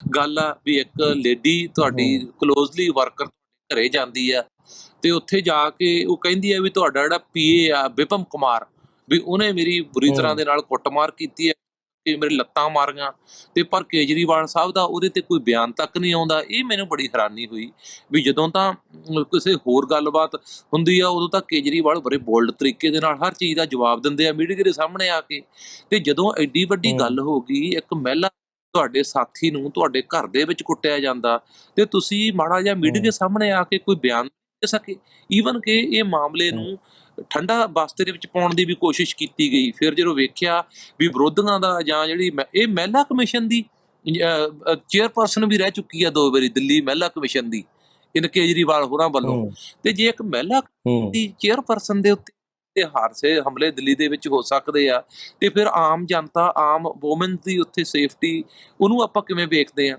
ਗੱਲ ਆ ਵੀ ਇੱਕ ਲੇਡੀ ਤੁਹਾਡੀ। ਕਲੋਜ਼ਲੀ ਵਰਕਰ ਘਰੇ ਜਾਂਦੀ ਆ ਤੇ ਉੱਥੇ ਜਾ ਕੇ ਉਹ ਕਹਿੰਦੀ ਆ ਵੀ ਤੁਹਾਡਾ ਜਿਹੜਾ ਪੀਏ ਆ ਵਿਪਮ ਕੁਮਾਰ ਵੀ ਉਹਨੇ ਮੇਰੀ ਬੁਰੀ ਤਰ੍ਹਾਂ। ਦੇ ਨਾਲ ਕੁੱਟਮਾਰ ਕੀਤੀ ਹੈ ਕਿ ਮੇਰੇ ਲੱਤਾਂ ਮਾਰੀਆਂ ਤੇ ਪਰ ਕੇਜਰੀਵਾਲ ਸਾਹਿਬ ਦਾ ਉਹਦੇ ਤੇ ਕੋਈ ਬਿਆਨ ਤੱਕ ਨਹੀਂ ਆਉਂਦਾ ਇਹ ਮੈਨੂੰ ਬੜੀ ਹੈਰਾਨੀ ਹੋਈ ਵੀ ਜਦੋਂ ਤਾਂ ਕਿਸੇ ਹੋਰ ਗੱਲਬਾਤ ਹੁੰਦੀ ਆ ਉਦੋਂ ਤਾਂ ਕੇਜਰੀਵਾਲ ਬੜੇ ਬੋਲਡ ਤਰੀਕੇ ਦੇ ਨਾਲ ਹਰ ਚੀਜ਼ ਦਾ ਜਵਾਬ ਦਿੰਦੇ ਆ ਮੀਡੀਆ ਦੇ ਸਾਹਮਣੇ ਆ ਕੇ ਤੇ ਜਦੋਂ ਐਡੀ ਵੱਡੀ। ਗੱਲ ਹੋ ਗਈ ਇੱਕ ਮਹਿਲਾ ਤੁਹਾਡੇ ਸਾਥੀ ਨੂੰ ਤੁਹਾਡੇ ਘਰ ਦੇ ਵਿੱਚ ਕੁੱਟਿਆ ਜਾਂਦਾ ਤੇ ਤੁਸੀਂ ਮਾੜਾ ਜਿਹਾ ਮੀਡੀਆ ਦੇ ਸਾਹਮਣੇ ਆ ਕੇ ਕੋਈ ਬਿਆਨ ਦੇ ਸਕੇ। ਈਵਨ ਕਿ ਇਹ ਮਾਮਲੇ ਨੂੰ ਠੰਡਾ ਬਸਤੇ ਦੇ ਵਿੱਚ ਪਾਉਣ ਦੀ ਵੀ ਕੋਸ਼ਿਸ਼ ਕੀਤੀ ਗਈ। ਫਿਰ ਜਦੋਂ ਵੇਖਿਆ ਵੀ ਵਿਰੋਧੀਆਂ ਦਾ ਜਾਂ ਜਿਹੜੀ ਇਹ ਮਹਿਲਾ ਕਮਿਸ਼ਨ ਦੀ ਚੇਅਰਪਰਸਨ ਵੀ ਰਹਿ ਚੁੱਕੀ ਆ ਦੋ ਵਾਰੀ ਦਿੱਲੀ ਮਹਿਲਾ ਕਮਿਸ਼ਨ ਦੀ ਇਨ ਕੇਜਰੀਵਾਲ ਹੋਰਾਂ ਵੱਲੋਂ। ਤੇ ਜੇ ਇੱਕ ਮਹਿਲਾ ਦੀ ਚੇਅਰਪਰਸਨ ਦੇ ਉੱਤੇ ਤੇ ਹਾਦਸੇ ਹਮਲੇ ਦਿੱਲੀ ਦੇ ਵਿੱਚ ਹੋ ਸਕਦੇ ਆ। ਤੇ ਫਿਰ ਆਮ ਜਨਤਾ, ਆਮ ਔਮਨ ਦੀ ਉੱਥੇ ਸੇਫਟੀ ਉਹਨੂੰ ਆਪਾਂ ਕਿਵੇਂ ਵੇਖਦੇ ਆ?